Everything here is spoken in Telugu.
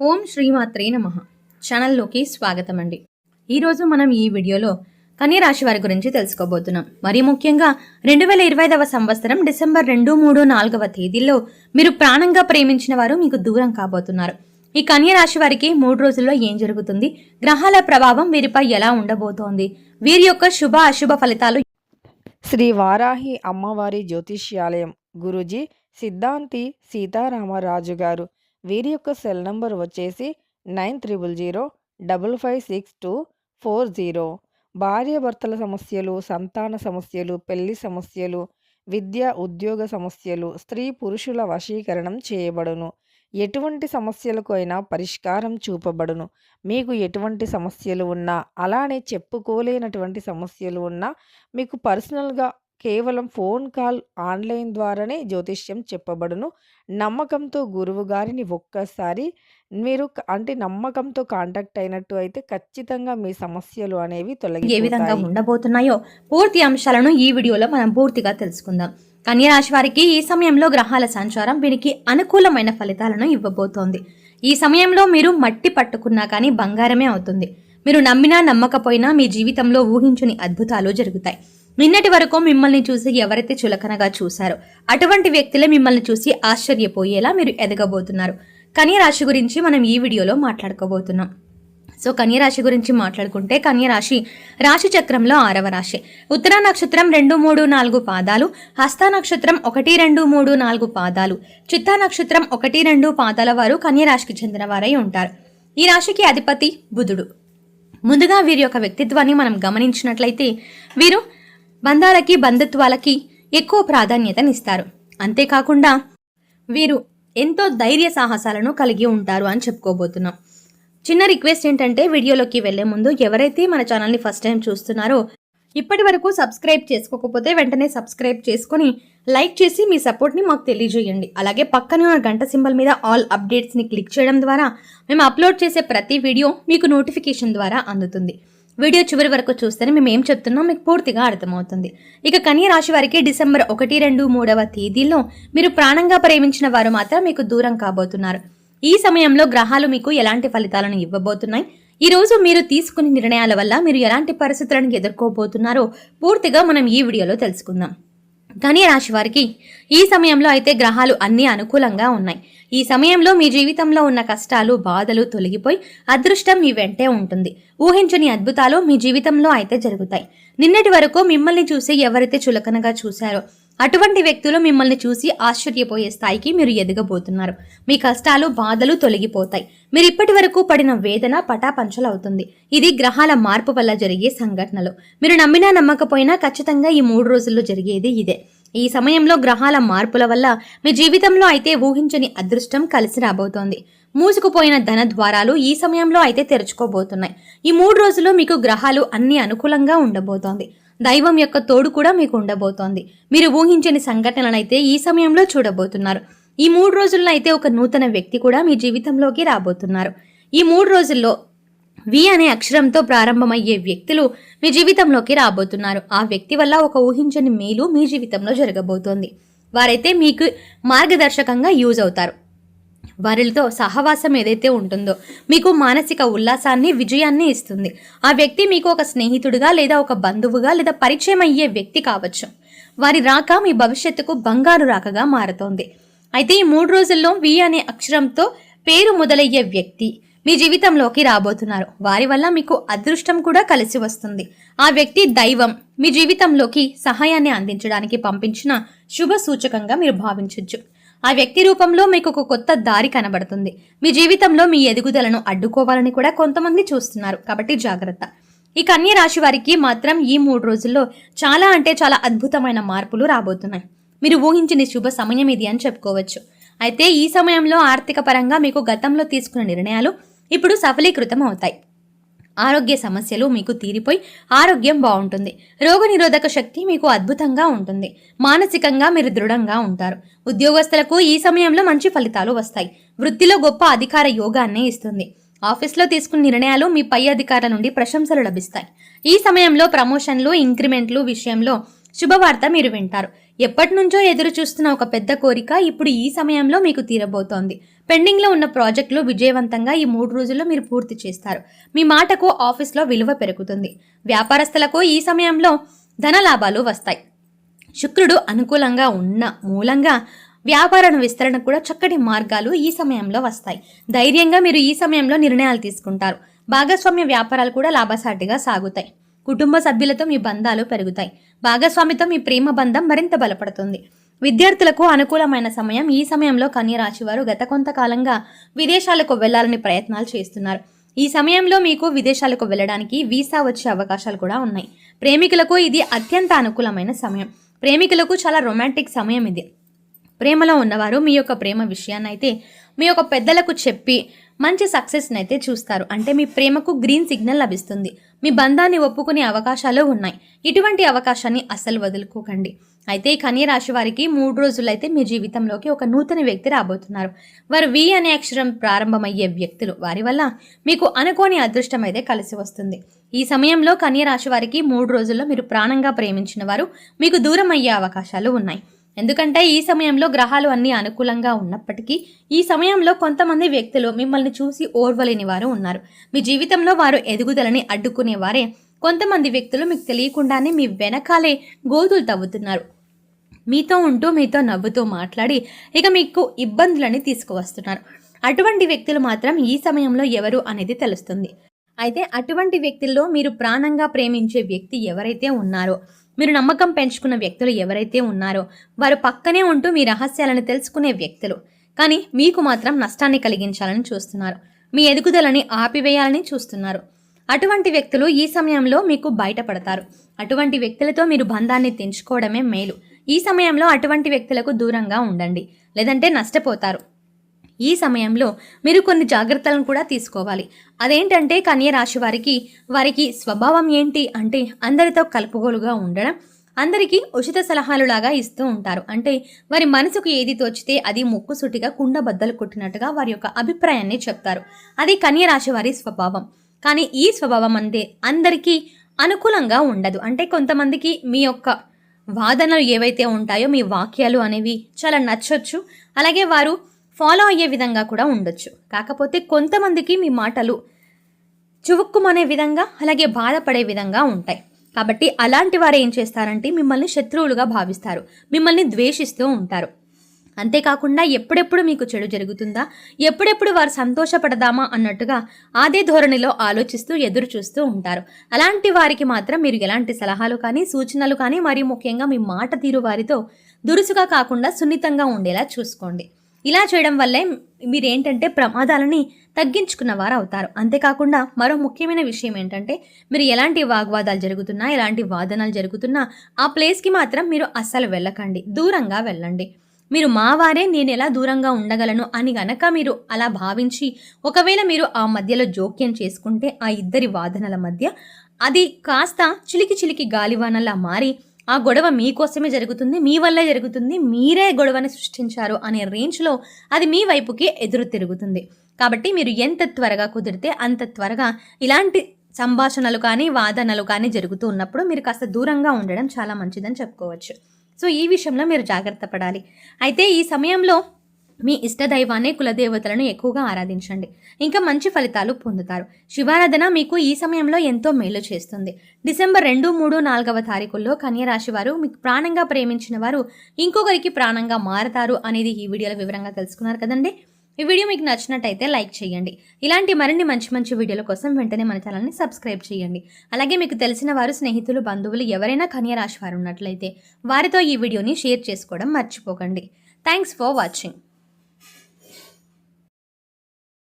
ఓం శ్రీమాత్రే నమ. ఛానల్లోకి స్వాగతం అండి ఈరోజు మనం ఈ వీడియోలో కన్య రాశి వారి గురించి తెలుసుకోబోతున్నాం. మరి ముఖ్యంగా రెండు వేల ఇరవై ఐదవ సంవత్సరం డిసెంబర్ రెండు మూడు నాలుగవ తేదీల్లో మీరు ప్రాణంగా ప్రేమించిన వారు మీకు దూరం కాబోతున్నారు. ఈ కన్య రాశి వారికి మూడు రోజుల్లో ఏం జరుగుతుంది? గ్రహాల ప్రభావం వీరిపై ఎలా ఉండబోతోంది? వీరి యొక్క శుభ అశుభ ఫలితాలు శ్రీ వారాహి అమ్మవారి జ్యోతిష్యాలయం. గురూజీ సిద్ధాంతి సీతారామరాజు గారు. వీరి యొక్క సెల్ నంబర్ వచ్చేసి nine triple zero double five six two four zero. భార్యాభర్తల సమస్యలు సంతాన సమస్యలు పెళ్ళి సమస్యలు విద్య ఉద్యోగ సమస్యలు స్త్రీ పురుషుల వశీకరణం చేయబడును. ఎటువంటి సమస్యలకు అయినా పరిష్కారం చూపబడును. మీకు ఎటువంటి సమస్యలు ఉన్నా అలానే చెప్పుకోలేనటువంటి సమస్యలు ఉన్నా మీకు పర్సనల్గా కేవలం ఫోన్ కాల్ ఆన్లైన్ ద్వారానే జ్యోతిష్యం చెప్పబడును. నమ్మకంతో గురువు గారిని ఒక్కసారి మీరు అంటే నమ్మకంతో కాంటాక్ట్ అయినట్టు అయితే ఖచ్చితంగా మీ సమస్యలు అనేవి ఏ విధంగా ఉండబోతున్నాయో పూర్తి అంశాలను ఈ వీడియోలో మనం పూర్తిగా తెలుసుకుందాం. కన్య రాశి వారికి ఈ సమయంలో గ్రహాల సంచారం వీరికి అనుకూలమైన ఫలితాలను ఇవ్వబోతోంది. ఈ సమయంలో మీరు మట్టి పట్టుకున్నా కానీ బంగారమే అవుతుంది. మీరు నమ్మినా నమ్మకపోయినా మీ జీవితంలో ఊహించని అద్భుతాలు జరుగుతాయి. నిన్నటి వరకు మిమ్మల్ని చూసి ఎవరైతే చులకనగా చూశారో అటువంటి వ్యక్తులే మిమ్మల్ని చూసి ఆశ్చర్యపోయేలా మీరు ఎదగబోతున్నారు. కన్యరాశి గురించి మనం ఈ వీడియోలో మాట్లాడుకోబోతున్నాం. సో కన్యరాశి గురించి మాట్లాడుకుంటే కన్యరాశి రాశి చక్రంలో ఆరవ రాశి. ఉత్తర నక్షత్రం రెండు మూడు నాలుగు పాదాలు హస్త నక్షత్రం ఒకటి రెండు మూడు నాలుగు పాదాలు చిత్తా నక్షత్రం ఒకటి రెండు పాదాల వారు కన్యరాశికి చెందిన వారై ఉంటారు. ఈ రాశికి అధిపతి బుధుడు. ముందుగా వీరి యొక్క వ్యక్తిత్వాన్ని మనం గమనించినట్లయితే వీరు బంధాలకి బంధుత్వాలకి ఎక్కువ ప్రాధాన్యతనిస్తారు. అంతేకాకుండా వీరు ఎంతో ధైర్య సాహసాలను కలిగి ఉంటారు అని చెప్పుకోబోతున్నాం. చిన్న రిక్వెస్ట్ ఏంటంటే వీడియోలోకి వెళ్ళే ముందు ఎవరైతే మన ఛానల్ని ఫస్ట్ టైం చూస్తున్నారో ఇప్పటి వరకు సబ్స్క్రైబ్ చేసుకోకపోతే వెంటనే సబ్స్క్రైబ్ చేసుకొని లైక్ చేసి మీ సపోర్ట్ని మాకు తెలియజేయండి. అలాగే పక్కనే ఉన్న గంట సింబల్ మీద ఆల్ అప్డేట్స్ని క్లిక్ చేయడం ద్వారా మేము అప్లోడ్ చేసే ప్రతి వీడియో మీకు నోటిఫికేషన్ ద్వారా అందుతుంది. వీడియో చివరి వరకు చూస్తేనే మేము ఏం చెప్తున్నాం మీకు పూర్తిగా అర్థమవుతుంది. ఇక కన్య రాశి వారికి డిసెంబర్ ఒకటి రెండు మూడవ తేదీల్లో మీరు ప్రాణంగా ప్రేమించిన వారు మాత్రం మీకు దూరం కాబోతున్నారు. ఈ సమయంలో గ్రహాలు మీకు ఎలాంటి ఫలితాలను ఇవ్వబోతున్నాయి? ఈ రోజు మీరు తీసుకునే నిర్ణయాల వల్ల మీరు ఎలాంటి పరిస్థితులను ఎదుర్కోబోతున్నారో పూర్తిగా మనం ఈ వీడియోలో తెలుసుకుందాం. రాశి వారికి ఈ సమయంలో అయితే గ్రహాలు అన్ని అనుకూలంగా ఉన్నాయి. ఈ సమయంలో మీ జీవితంలో ఉన్న కష్టాలు బాధలు తొలగిపోయి అదృష్టం మీ వెంటే ఉంటుంది. ఊహించని అద్భుతాలు మీ జీవితంలో అయితే జరుగుతాయి. నిన్నటి వరకు మిమ్మల్ని చూసి ఎవరైతే చులకనగా చూశారో అటువంటి వ్యక్తులు మిమ్మల్ని చూసి ఆశ్చర్యపోయే స్థాయికి మీరు ఎదగబోతున్నారు. మీ కష్టాలు బాధలు తొలగిపోతాయి. మీరు ఇప్పటి వరకు పడిన వేదన పటాపంచలవుతుంది. ఇది గ్రహాల మార్పు వల్ల జరిగే సంఘటనలు. మీరు నమ్మినా నమ్మకపోయినా ఖచ్చితంగా ఈ మూడు రోజుల్లో జరిగేది ఇదే. ఈ సమయంలో గ్రహాల మార్పుల వల్ల మీ జీవితంలో అయితే ఊహించని అదృష్టం కలిసి రాబోతోంది. మూసుకుపోయిన ధన ద్వారాలు ఈ సమయంలో అయితే తెరుచుకోబోతున్నాయి. ఈ మూడు రోజులు మీకు గ్రహాలు అన్ని అనుకూలంగా ఉండబోతోంది. దైవం యొక్క తోడు కూడా మీకు ఉండబోతోంది. మీరు ఊహించని సంఘటనలనైతే ఈ సమయంలో చూడబోతున్నారు. ఈ మూడు రోజుల్లో అయితే ఒక నూతన వ్యక్తి కూడా మీ జీవితంలోకి రాబోతున్నారు. ఈ మూడు రోజుల్లో వి అనే అక్షరంతో ప్రారంభమయ్యే వ్యక్తులు మీ జీవితంలోకి రాబోతున్నారు. ఆ వ్యక్తి వల్ల ఒక ఊహించని మేలు మీ జీవితంలో జరగబోతోంది. వారైతే మీకు మార్గదర్శకంగా యూజ్ అవుతారు. వారితో సహవాసం ఏదైతే ఉంటుందో మీకు మానసిక ఉల్లాసాన్ని విజయాన్ని ఇస్తుంది. ఆ వ్యక్తి మీకు ఒక స్నేహితుడిగా లేదా ఒక బంధువుగా లేదా పరిచయం అయ్యే వ్యక్తి కావచ్చు. వారి రాక మీ భవిష్యత్తుకు బంగారు రాకగా మారుతోంది. అయితే ఈ మూడు రోజుల్లో వి అనే అక్షరంతో పేరు మొదలయ్యే వ్యక్తి మీ జీవితంలోకి రాబోతున్నారు. వారి వల్ల మీకు అదృష్టం కూడా కలిసి వస్తుంది. ఆ వ్యక్తి దైవం మీ జీవితంలోకి సహాయాన్ని అందించడానికి పంపించిన శుభ సూచకంగా మీరు భావించవచ్చు ఆ వ్యక్తి రూపంలో మీకు ఒక కొత్త దారి కనబడుతుంది. మీ జీవితంలో మీ ఎదుగుదలను అడ్డుకోవాలని కూడా కొంతమంది చూస్తున్నారు. కాబట్టి జాగ్రత్త. ఈ కన్య రాశి వారికి మాత్రం ఈ మూడు రోజుల్లో చాలా అంటే చాలా అద్భుతమైన మార్పులు రాబోతున్నాయి. మీరు ఊహించిన శుభ సమయం ఇది అని చెప్పుకోవచ్చు. అయితే ఈ సమయంలో ఆర్థిక పరంగా మీకు గతంలో తీసుకున్న నిర్ణయాలు ఇప్పుడు సఫలీకృతం అవుతాయి. ఆరోగ్య సమస్యలు మీకు తీరిపోయి ఆరోగ్యం బాగుంటుంది. రోగనిరోధక శక్తి మీకు అద్భుతంగా ఉంటుంది. మానసికంగా మీరు దృఢంగా ఉంటారు. ఉద్యోగస్తులకు ఈ సమయంలో మంచి ఫలితాలు వస్తాయి. వృత్తిలో గొప్ప అధికార యోగాన్ని ఇస్తుంది. ఆఫీస్లో తీసుకున్న నిర్ణయాలు మీ పై అధికారుల నుండి ప్రశంసలు లభిస్తాయి. ఈ సమయంలో ప్రమోషన్లు ఇంక్రిమెంట్లు విషయంలో శుభవార్త మీరు వింటారు. ఎప్పటి నుంచో ఎదురు చూస్తున్న ఒక పెద్ద కోరిక ఇప్పుడు ఈ సమయంలో మీకు తీరబోతోంది. పెండింగ్లో ఉన్న ప్రాజెక్టులు విజయవంతంగా ఈ మూడు రోజుల్లో మీరు పూర్తి చేస్తారు. మీ మాటకు ఆఫీస్లో విలువ పెరుగుతుంది. వ్యాపారస్తులకు ఈ సమయంలో ధన లాభాలు వస్తాయి. శుక్రుడు అనుకూలంగా ఉన్న మూలంగా వ్యాపార విస్తరణ కూడా చక్కటి మార్గాలు ఈ సమయంలో వస్తాయి. ధైర్యంగా మీరు ఈ సమయంలో నిర్ణయాలు తీసుకుంటారు. భాగస్వామ్య వ్యాపారాలు కూడా లాభసాటిగా సాగుతాయి. కుటుంబ సభ్యులతో మీ బంధాలు పెరుగుతాయి. భాగస్వామితో మీ ప్రేమ బంధం మరింత బలపడుతుంది. విద్యార్థులకు అనుకూలమైన సమయం ఈ సమయంలో కన్యరాశి వారు గత కొంతకాలంగా విదేశాలకు వెళ్ళాలని ప్రయత్నాలు చేస్తున్నారు. ఈ సమయంలో మీకు విదేశాలకు వెళ్ళడానికి వీసా వచ్చే అవకాశాలు కూడా ఉన్నాయి. ప్రేమికులకు ఇది అత్యంత అనుకూలమైన సమయం. ప్రేమికులకు చాలా రొమాంటిక్ సమయం ఇది. ప్రేమలో ఉన్నవారు మీ యొక్క ప్రేమ విషయాన్ని అయితే మీ యొక్క పెద్దలకు చెప్పి మంచి సక్సెస్ని అయితే చూస్తారు. అంటే మీ ప్రేమకు గ్రీన్ సిగ్నల్ లభిస్తుంది. మీ బంధాన్ని ఒప్పుకునే అవకాశాలు ఉన్నాయి. ఇటువంటి అవకాశాన్ని అస్సలు వదులుకోకండి. అయితే ఈ కన్య రాశి వారికి మూడు రోజులైతే మీ జీవితంలోకి ఒక నూతన వ్యక్తి రాబోతున్నారు. వారు వి అనే అక్షరం ప్రారంభమయ్యే వ్యక్తులు. వారి వల్ల మీకు అనుకోని అదృష్టం అయితే కలిసి వస్తుంది. ఈ సమయంలో కన్య రాశి వారికి మూడు రోజుల్లో మీరు ప్రాణంగా ప్రేమించిన వారు మీకు దూరం అయ్యే అవకాశాలు ఉన్నాయి. ఎందుకంటే ఈ సమయంలో గ్రహాలు అన్నీ అనుకూలంగా ఉన్నప్పటికీ ఈ సమయంలో కొంతమంది వ్యక్తులు మిమ్మల్ని చూసి ఓర్వలేని వారు ఉన్నారు. మీ జీవితంలో వారు ఎదుగుదలని అడ్డుకునేవారే. కొంతమంది వ్యక్తులు మీకు తెలియకుండానే మీ వెనకాలే గోతులు తవ్వుతున్నారు. మీతో ఉంటూ మీతో నవ్వుతూ మాట్లాడి ఇక మీకు ఇబ్బందులని తీసుకువస్తున్నారు. అటువంటి వ్యక్తులు మాత్రం ఈ సమయంలో ఎవరు అనేది తెలుస్తుంది. అయితే అటువంటి వ్యక్తుల్లో మీరు ప్రాణంగా ప్రేమించే వ్యక్తి ఎవరైతే ఉన్నారో మీరు నమ్మకం పెంచుకున్న వ్యక్తులు ఎవరైతే ఉన్నారో వారు పక్కనే ఉంటూ మీ రహస్యాలను తెలుసుకునే వ్యక్తులు. కానీ మీకు మాత్రం నష్టాన్ని కలిగించాలని చూస్తున్నారు. మీ ఎదుగుదలని ఆపివేయాలని చూస్తున్నారు. అటువంటి వ్యక్తులు ఈ సమయంలో మీకు బయటపడతారు. అటువంటి వ్యక్తులతో మీరు బంధాన్ని తెంచుకోవడమే మేలు. ఈ సమయంలో అటువంటి వ్యక్తులకు దూరంగా ఉండండి. లేదంటే నష్టపోతారు. ఈ సమయంలో మీరు కొన్ని జాగ్రత్తలను కూడా తీసుకోవాలి. అదేంటంటే కన్య రాశి వారికి వారికి స్వభావం ఏంటి అంటే అందరితో కలుపుగోలుగా ఉండడం అందరికీ ఉచిత సలహాలు లాగా ఇస్తూ ఉంటారు. అంటే వారి మనసుకు ఏది తోచితే అది ముక్కుసూటిగా కుండ బద్దలు కొట్టినట్టుగా వారి యొక్క అభిప్రాయాన్ని చెప్తారు. అది కన్య రాశి వారి స్వభావం. కానీ ఈ స్వభావం అంతే అందరికీ అనుకూలంగా ఉండదు. అంటే కొంతమందికి మీ యొక్క వాదనలు ఏవైతే ఉంటాయో మీ వాక్యాలు అనేవి చాలా నచ్చొచ్చు. అలాగే వారు ఫాలో అయ్యే విధంగా కూడా ఉండొచ్చు. కాకపోతే కొంతమందికి మీ మాటలు చువుక్కుమనే విధంగా అలాగే బాధపడే విధంగా ఉంటాయి. కాబట్టి అలాంటి వారు ఏం చేస్తారంటే మిమ్మల్ని శత్రువులుగా భావిస్తారు. మిమ్మల్ని ద్వేషిస్తూ ఉంటారు. అంతేకాకుండా ఎప్పుడెప్పుడు మీకు చెడు జరుగుతుందా ఎప్పుడెప్పుడు వారు సంతోషపడదామా అన్నట్టుగా అదే ధోరణిలో ఆలోచిస్తూ ఎదురు చూస్తూ ఉంటారు. అలాంటి వారికి మాత్రం మీరు ఎలాంటి సలహాలు కానీ సూచనలు కానీ మరి ముఖ్యంగా మీ మాట తీరు వారితో దురుసుగా కాకుండా సున్నితంగా ఉండేలా చూసుకోండి. ఇలా చేయడం వల్లే మీరేంటంటే ప్రమాదాలని తగ్గించుకున్న వారు అవుతారు అంతేకాకుండా మరో ముఖ్యమైన విషయం ఏంటంటే మీరు ఎలాంటి వాగ్వాదాలు జరుగుతున్నా ఎలాంటి వాదనలు జరుగుతున్నా ఆ ప్లేస్కి మాత్రం మీరు అస్సలు వెళ్ళకండి. దూరంగా వెళ్ళండి. మీరు మా వారే నేను ఎలా దూరంగా ఉండగలను అని గనక మీరు అలా భావించి ఒకవేళ మీరు ఆ మధ్యలో జోక్యం చేసుకుంటే ఆ ఇద్దరి వాదనల మధ్య అది కాస్త చిలికి చిలికి గాలివానలా మారి ఆ గొడవ మీకోసమే జరుగుతుంది మీ వల్లే జరుగుతుంది మీరే గొడవని సృష్టించారు అనే రేంజ్లో అది మీ వైపుకి ఎదురు తిరుగుతుంది. కాబట్టి మీరు ఎంత త్వరగా కుదిరితే అంత త్వరగా ఇలాంటి సంభాషణలు కానీ వాదనలు కానీ జరుగుతూ ఉన్నప్పుడు మీరు కాస్త దూరంగా ఉండడం చాలా మంచిదని చెప్పుకోవచ్చు. సో ఈ విషయంలో మీరు జాగ్రత్త పడాలి. అయితే ఈ సమయంలో మీ ఇష్టదైవాన్ని కులదేవతలను ఎక్కువగా ఆరాధించండి. ఇంకా మంచి ఫలితాలు పొందుతారు. శివారాధన మీకు ఈ సమయంలో ఎంతో మేలు చేస్తుంది. డిసెంబర్ రెండు మూడు నాలుగవ తారీఖుల్లో కన్యరాశి వారు మీకు ప్రాణంగా ప్రేమించిన వారు ఇంకొకరికి ప్రాణంగా మారతారు అనేది ఈ వీడియోలో వివరంగా తెలుసుకున్నారు కదండి. ఈ వీడియో మీకు నచ్చినట్టయితే లైక్ చేయండి. ఇలాంటి మరిన్ని మంచి మంచి వీడియోల కోసం వెంటనే మన ఛానల్ని సబ్స్క్రైబ్ చేయండి. అలాగే మీకు తెలిసిన వారు స్నేహితులు బంధువులు ఎవరైనా కన్యరాశి వారు ఉన్నట్లయితే వారితో ఈ వీడియోని షేర్ చేసుకోవడం మర్చిపోకండి. Thanks for watching.